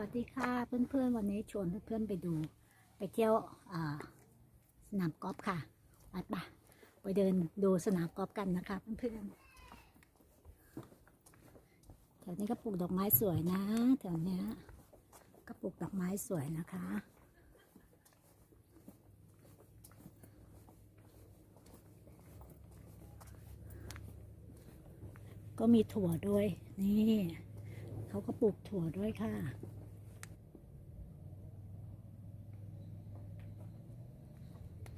วัสดีค่ะเพื่อนๆ วันนี้ชวนเพื่อนๆไปดู ไปเที่ยวสนามกอล์ฟค่ะไปปะไปเดินดูสนามกอล์ฟกันนะคะเพื่อนๆแถวนี้ก็ปลูกดอกไม้สวยนะแถวนี้ก็ปลูกดอกไม้สวยนะคะก็มีถั่วด้วย นี่ เขาก็ปลูกถั่วด้วยค่ะ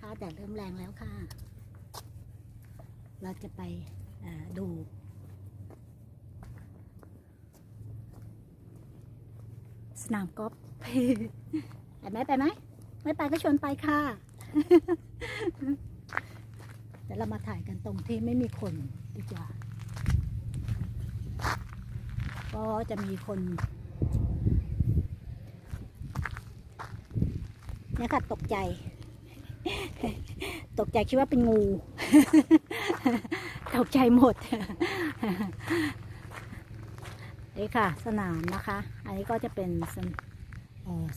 ค่ะแดดเริ่มแรงแล้วค่ะ เราจะไปดูสนามกอล์ฟไปไหมไปไหมไม่ไปก็ชวนไปค่ะเดี๋ยวเรามาถ่ายกันตรงที่ไม่มีคนดีกว่า ก็จะมีคนเนี่ยค่ะตกใจ ตกใจคิดว่าเป็นงู ตกใจหมด นี่ค่ะ สนามนะคะ อันนี้ก็จะเป็นสน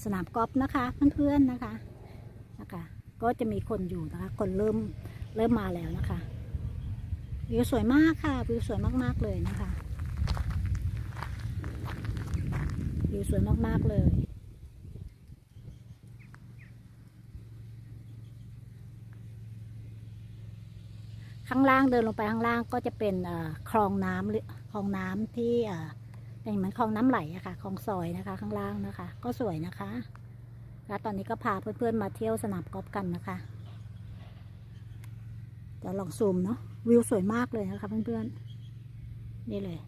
สนามกอล์ฟนะคะเพื่อนๆนะคะนะคะ ก็จะมีคนอยู่นะคะ คนเริ่มเริ่มมาแล้วนะคะวิวสวยมากค่ะวิวสวยมากๆเลยนะคะวิวสวยมากๆเลย ข้างล่างเดินลงไปข้างล่างก็จะเป็นคลองน้ำหรือคลองน้ำที่เอ่อเป็นเหมือนคลองน้ำไหลอะค่ะคลองซอยนะคะ ข้างล่างนะคะ ก็สวยนะคะ แล้วตอนนี้ก็พาเพื่อนๆมาเที่ยวสนามกอล์ฟกันนะคะเดี๋ยวลองซูมเนาะวิวสวยมากเลยนะคะ เพื่อนๆนี่เลย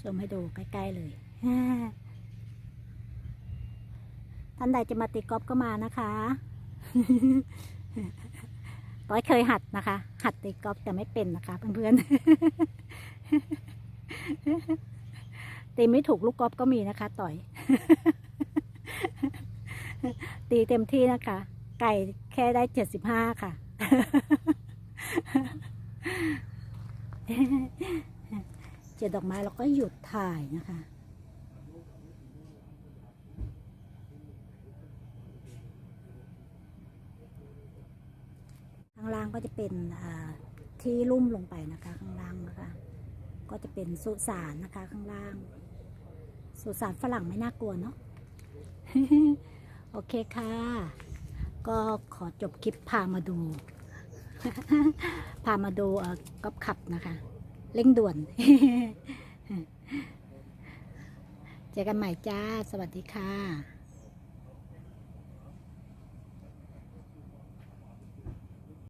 ซูมให้ดูใกล้ๆเลยท่านใดจะมาตีกอล์ฟก็มานะคะ ต้อยเคยหัดนะคะ หัดตีกอล์ฟแต่ไม่เป็นนะคะเพื่อนๆตีไม่ถูกลูกกอล์ฟก็มีนะคะ ต่อย ตีเต็มที่นะคะ ไก่แค่ได้เจ็ดสิบห้าค่ะเจ็ดดอกไม้เราก็หยุดถ่ายนะคะ ข้างก็จะเป็นที่ลุ่มลงไปนะคะ ข้างล่างนะคะ ก็จะเป็นสุสานนะคะ ข้างล่าง สุสานฝรั่งไม่น่ากลัวเนาะโอเคค่ะ ก็ขอจบคลิปพามาดู พามาดูเอ่อกอล์ฟขับนะคะ เร่งด่วน เจอกันใหม่จ้า สวัสดีค่ะ